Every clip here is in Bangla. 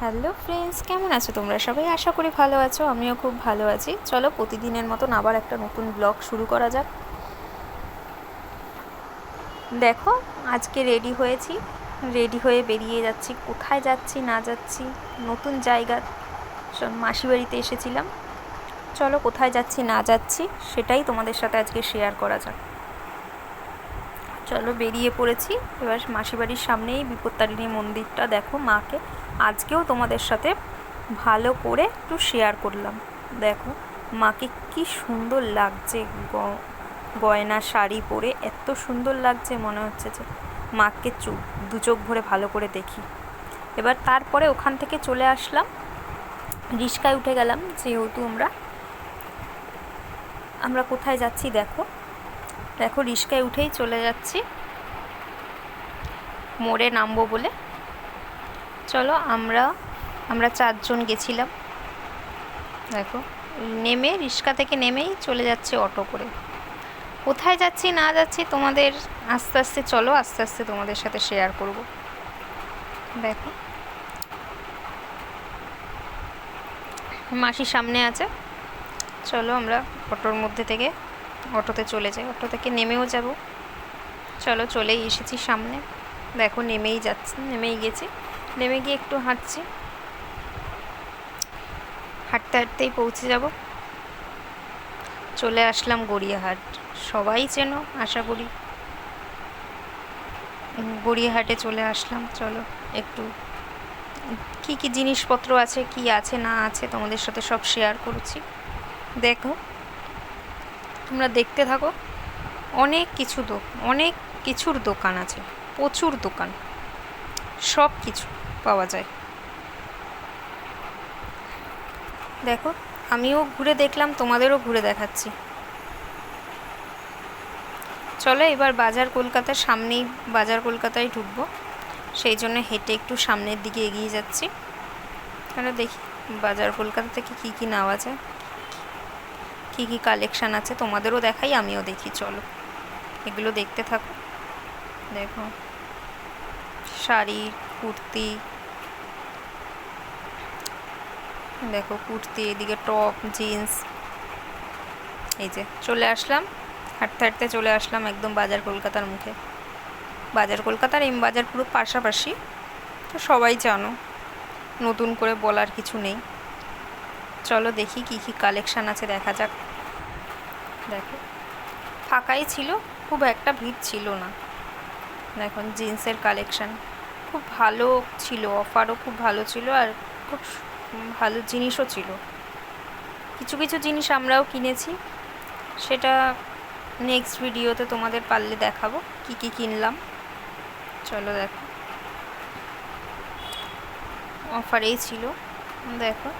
হ্যালো ফ্রেন্ডস, কেমন আছো তোমরা? সবাই আশা করি ভালো আছো, আমিও খুব ভালো আছি। চলো প্রতিদিনের মতন আবার একটা নতুন ব্লগ শুরু করা যাক। দেখো, আজকে রেডি হয়েছি। রেডি হয়ে বেরিয়ে যাচ্ছি। কোথায় যাচ্ছি, না যাচ্ছি, নতুন জায়গা। মাসি বাড়িতে এসেছিলাম। চলো কোথায় যাচ্ছি, না যাচ্ছি, সেটাই তোমাদের সাথে আজকে শেয়ার করা যাক। চলো বেরিয়ে পড়েছি। এবার মাসি বাড়ির সামনেই বিপত্তারিণী মন্দিরটা দেখো মাকে। আজকেও তোমাদের সাথে ভালো করে একটু শেয়ার করলাম। দেখো, মাকে কি সুন্দর লাগছে গয়না, শাড়ি পরে। এত সুন্দর লাগছে, মনে হচ্ছে যে মাকে চোখ দু চোখ ভরে ভালো করে দেখি। এবার তারপরে ওখান থেকে চলে আসলাম। রিস্কায় উঠে গেলাম, যেহেতু আমরা আমরা কোথায় যাচ্ছি দেখো। দেখো, রিস্কায় উঠেই চলে যাচ্ছি। মোড়ে নামবো বলে। চলো, আমরা আমরা চারজন গেছিলাম। দেখো, নেমে, রিস্কা থেকে নেমেই চলে যাচ্ছে অটো করে। কোথায় যাচ্ছি, না যাচ্ছি তোমাদের আস্তে আস্তে চলো, আস্তে আস্তে তোমাদের সাথে শেয়ার করব। দেখো। মাসি সামনে আছে। চলো, আমরা অটোর মধ্যে থেকে অটোতে চলে যাই, অটো থেকে নেমেও যাব। চলো চলেই এসেছি সামনে। দেখো নেমেই যাচ্ছি, নেমেই গেছি। নেমে গিয়ে একটু হাঁটছি। হাঁটতে হাঁটতেই পৌঁছে যাব। চলে আসলাম গড়িয়াহাট। সবাই চেনো, আশা করি। গড়িয়াহাটে চলে আসলাম। চলো একটু কি কি জিনিসপত্র আছে, কি আছে, না আছে তোমাদের সাথে সব শেয়ার করছি। দেখো। তোমরা দেখতে থাকো। অনেক কিছু অনেক কিছুর দোকান আছে, প্রচুর দোকান। সব কিছু পাওয়া যায়। দেখো, আমিও ঘুরে দেখলাম, তোমাদেরও ঘুরে দেখাচ্ছি। চলো এবার বাজার কলকাতার সামনেই, বাজার কলকাতায় ঢুকবো। সেই জন্য হেঁটে একটু সামনের দিকে এগিয়ে যাচ্ছি। তাহলে দেখি, বাজার কলকাতা থেকে কী কী নেওয়া যায়। কী কী কালেকশান আছে তোমাদেরও দেখাই, আমিও দেখি, চলো। এগুলো দেখতে থাকো। দেখো। শাড়ি, কুর্তি। দেখো, কুর্তি, এদিকে টপ, জিন্স। এই যে, চলে আসলাম। হাঁটতে হাঁটতে চলে আসলাম একদম বাজার কলকাতার মুখে। বাজার কলকাতার এম বাজার পুরো পাশাপাশি। তো সবাই জানো, নতুন করে বলার কিছু নেই। চলো দেখি কি কি কালেকশান আছে, দেখা যাক। দেখো, ফাঁকাই ছিল, খুব একটা ভিড় ছিল না। দেখো, জিন্সের কালেকশান খুব ভালো ছিল অফারও খুব ভালো ছিল আর খুব ভালো জিনিসও ছিল। কিছু কিছু জিনিস আমরাও কিনেছি, সেটা নেক্সট ভিডিওতে তোমাদের পারলে দেখাবো, কি কি কিনলাম। চলো দেখো। অফারেই ছিল, দেখো।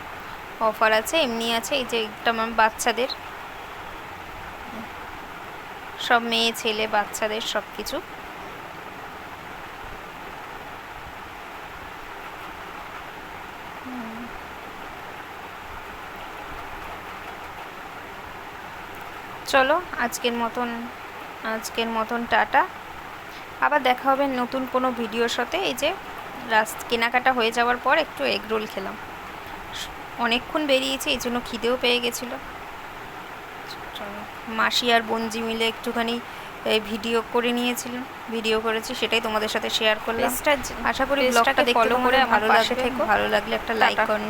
অফার আছে, এমনি আছে, এই যে একটা আমার বাচ্চাদের। সব মেয়ে, ছেলে, বাচ্চাদের সব কিছু চলো, আজকের মতন আজকের মতন টাটা। আবার দেখা হবে নতুন কোনো ভিডিওর সাথে, এই যে রাস্ত কেনাকাটা হয়ে যাওয়ার পর একটু এগ রোল খেলাম। অনেকক্ষণ বেরিয়েছে এই জন্য খিদেও পেয়ে গেছিল। মাসি আর বঞ্জি মিলে একটুখানি ভিডিও করে নিয়েছিলাম ভিডিও করেছি সেটাই তোমাদের সাথে শেয়ার করলাম। আশা করি ব্লগটা দেখতে ভালো লাগবে। ভালো লাগলে একটা লাইক টাটা। করো।